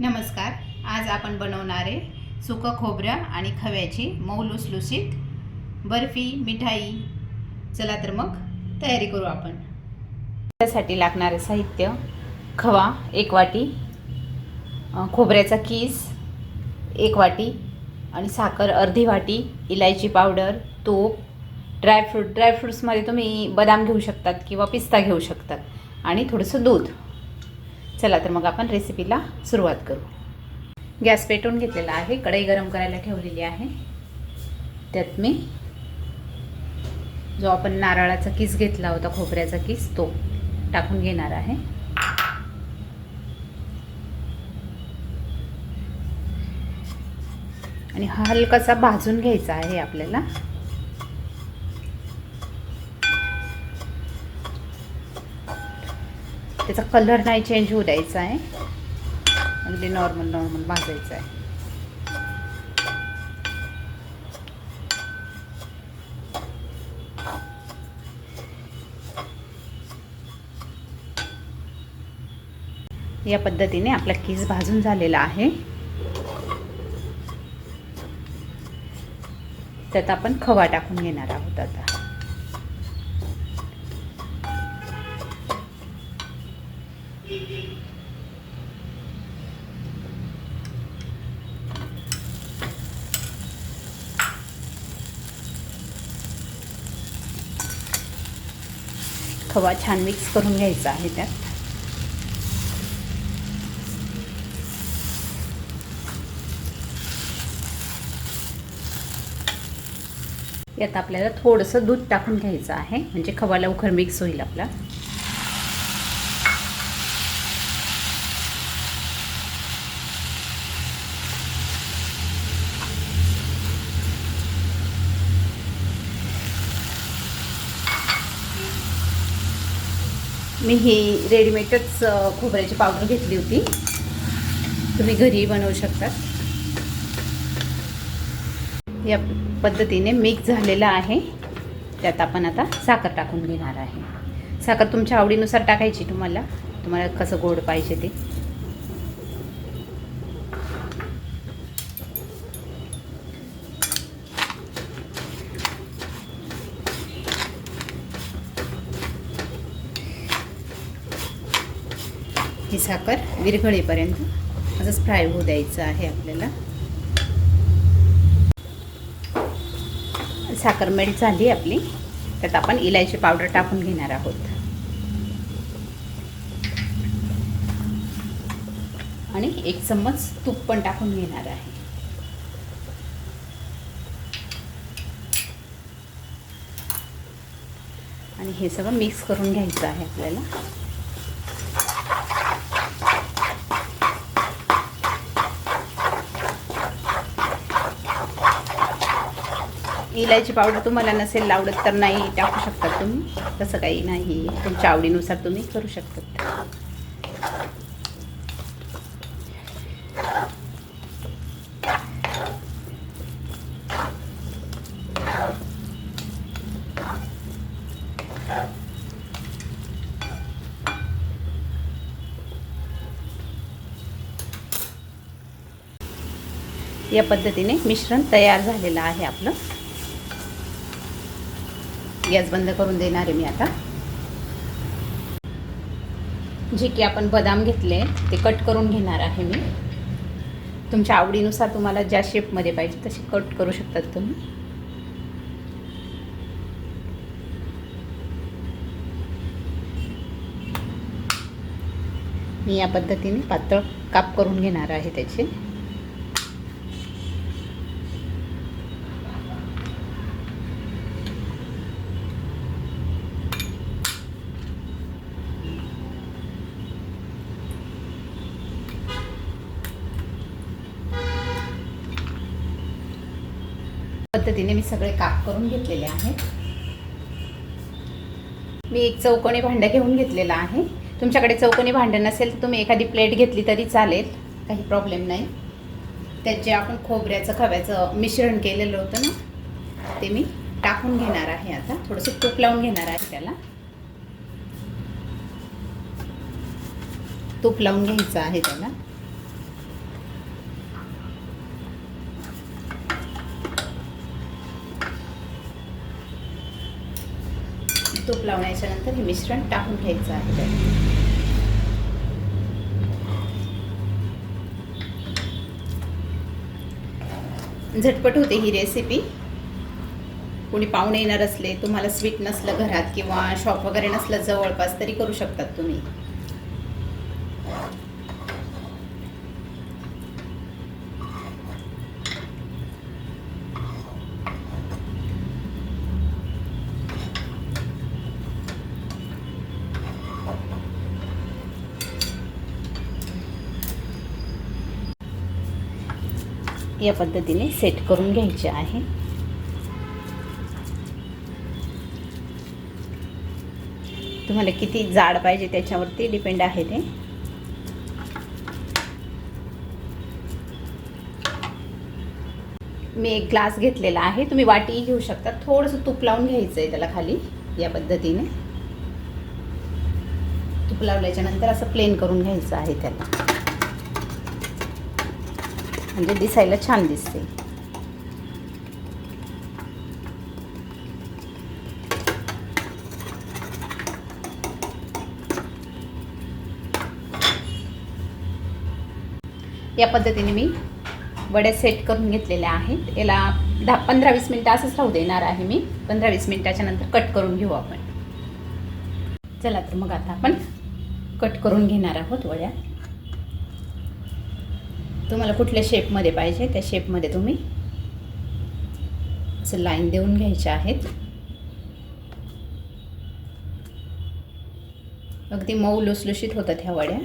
नमस्कार. आज आपण बनवणारे सुकं खोबरं आणि खव्याची मऊ लुसलुसीत बर्फी मिठाई. चला तर मग तयारी करू आपण. त्यासाठी लागणारे साहित्य खवा एक वाटी खोबऱ्याचा किस एक वाटी आणि साखर अर्धी वाटी इलायची पावडर तूप ड्रायफ्रूट. ड्रायफ्रूट्समध्ये तुम्ही बदाम घेऊ शकतात किंवा पिस्ता घेऊ शकतात आणि थोडंसं दूध. चला तर मग आपण रेसिपीला सुरुवात करू. गॅस पेटवून घेतलेला आहे. कढई गरम करायला ठेवलेली आहे. त्यात मी जो आपण नारळाचा किस घेतला होता खोबऱ्याचा किस तो टाकून घेणार आहे. आणि हा हलकासा भाजून घ्यायचा आहे आपल्याला. त्याचा कलर नाही चेंज होऊ द्यायचा आहे. अगदी नॉर्मल नॉर्मल भाजायचं आहे. या पद्धतीने आपला केस भाजून झालेला आहे. त्यात आपण खवा टाकून घेणार आहोत आता. खवा छान मिक्स करून घ्यायचा आहे त्यात. यात आपल्याला थोडंसं दूध टाकून घ्यायचं आहे. म्हणजे खवा लवकर मिक्स होईल आपला. मी ही रेडीमेडच खोबऱ्याची पावडर घेतली होती. तुम्ही घरीही बनवू शकता. या पद्धतीने मिक्स झालेला आहे. त्यात आपण आता साखर टाकून घेणार आहे. साखर तुमच्या आवडीनुसार टाकायची तुम्हाला. तुम्हाला कसं गोड पाहिजे ते. ही साखर विरघळेपर्यंत असंच फ्राय होऊ द्यायचं आहे आपल्याला. साखर मेल्ट झाली आपली. त्यात आपण इलायची पावडर टाकून घेणार आहोत. आणि एक चम्मच तूप पण टाकून घेणार आहे. आणि हे सगळं मिक्स करून घ्यायचं आहे आपल्याला. इलायची पावडर तुम्हाला नसेल आवडत तर नाही टाकू शकतात तुम्ही. तसं काही नाही. तुमच्या आवडीनुसार तुम्ही करू शकतात या पद्धतीने मिश्रण तयार झालेलं आहे आपलं. गॅस बंद करून देणार आहे मी आता. जे की आपण बदाम घेतले ते कट करून घेणार आहे मी. तुमच्या आवडीनुसार तुम्हाला ज्या शेपमध्ये पाहिजे तसे कट करू शकतात तुम्ही. मी या पद्धतीने पातळ काप करून घेणार आहे त्याचे. पद्धतीने मी सगळे काप करून घेतलेले आहेत. मी एक चौकोनी भांडं घेऊन घेतलेलं आहे. तुमच्याकडे चौकोनी भांडं नसेल तर तुम्ही एखादी प्लेट घेतली तरी चालेल काही प्रॉब्लेम नाही. त्यात जे आपण खोबऱ्याचं खव्याचं मिश्रण केलेलं होतं ना ते मी टाकून घेणार आहे आता. थोडंसं तूप लावून घेणार आहे त्याला. तूप लावून घ्यायचं आहे त्याला. तूप लावण्याच्या नंतर हे मिश्रण टाकून घ्यायचं आहे. झटपट होते ही रेसिपी कोणी पाहुणे येणार असले तुम्हाला स्वीट नसलं घरात किंवा शॉप वगैरे नसलं जवळपास तरी करू शकतात तुम्ही. या पद्धतीने सेट करून घ्यायचे आहे. तुम्हाला किती जाड पाहिजे त्याच्यावरती डिपेंड आहे ते. मी एक ग्लास घेतलेला आहे. तुम्ही वाटी घेऊ शकता. थोडंसं तूप लावून घ्यायचं आहे त्याला खाली या पद्धतीने. तूप लावल्याच्या नंतर असं प्लेन करून घ्यायचं आहे त्याला. म्हणजे दिसायला छान दिसते. या पद्धतीने मी वड्या सेट करून घेतलेल्या आहेत. याला दहा पंधरा वीस मिनटं असंच राहू देणार आहे मी. पंधरा वीस मिनटाच्या नंतर कट करून घेऊ आपण. चला तर मग आता आपण कट करून घेणार आहोत वड्या. तुम्हाला कुठल्या शेपमध्ये पाहिजे त्या शेपमध्ये तुम्ही असं लाईन देऊन घ्यायच्या आहेत. अगदी मऊ लुसलुशीत होतात ह्या वड्या.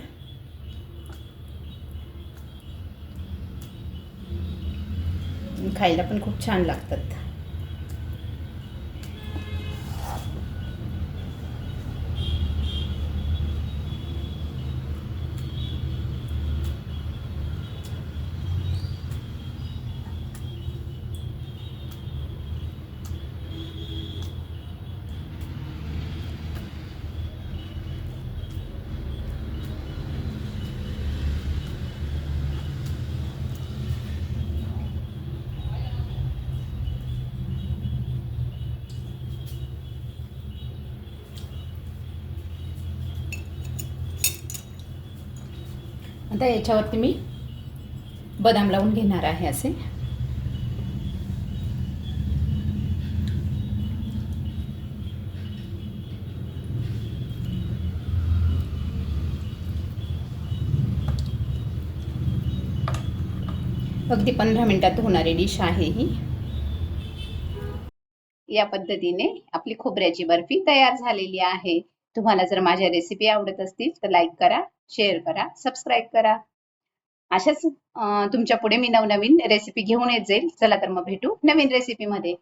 खायला पण खूप छान लागतात. आता याच्यावरती मी बदाम लावून घेणार आहे असे. अगदी पंधरा मिनिटात होणारी डिश आहे ही. या पद्धतीने आपली खोबऱ्याची बर्फी तयार झालेली आहे. तुम्हाला जर माझ्या रेसिपी आवडत असतील तर लाईक करा शेअर करा सबस्क्राईब करा. अशाच तुमच्यापुढे मी नवनवीन रेसिपी घेऊन येत जाईल. चला तर मग भेटू नवीन रेसिपीमध्ये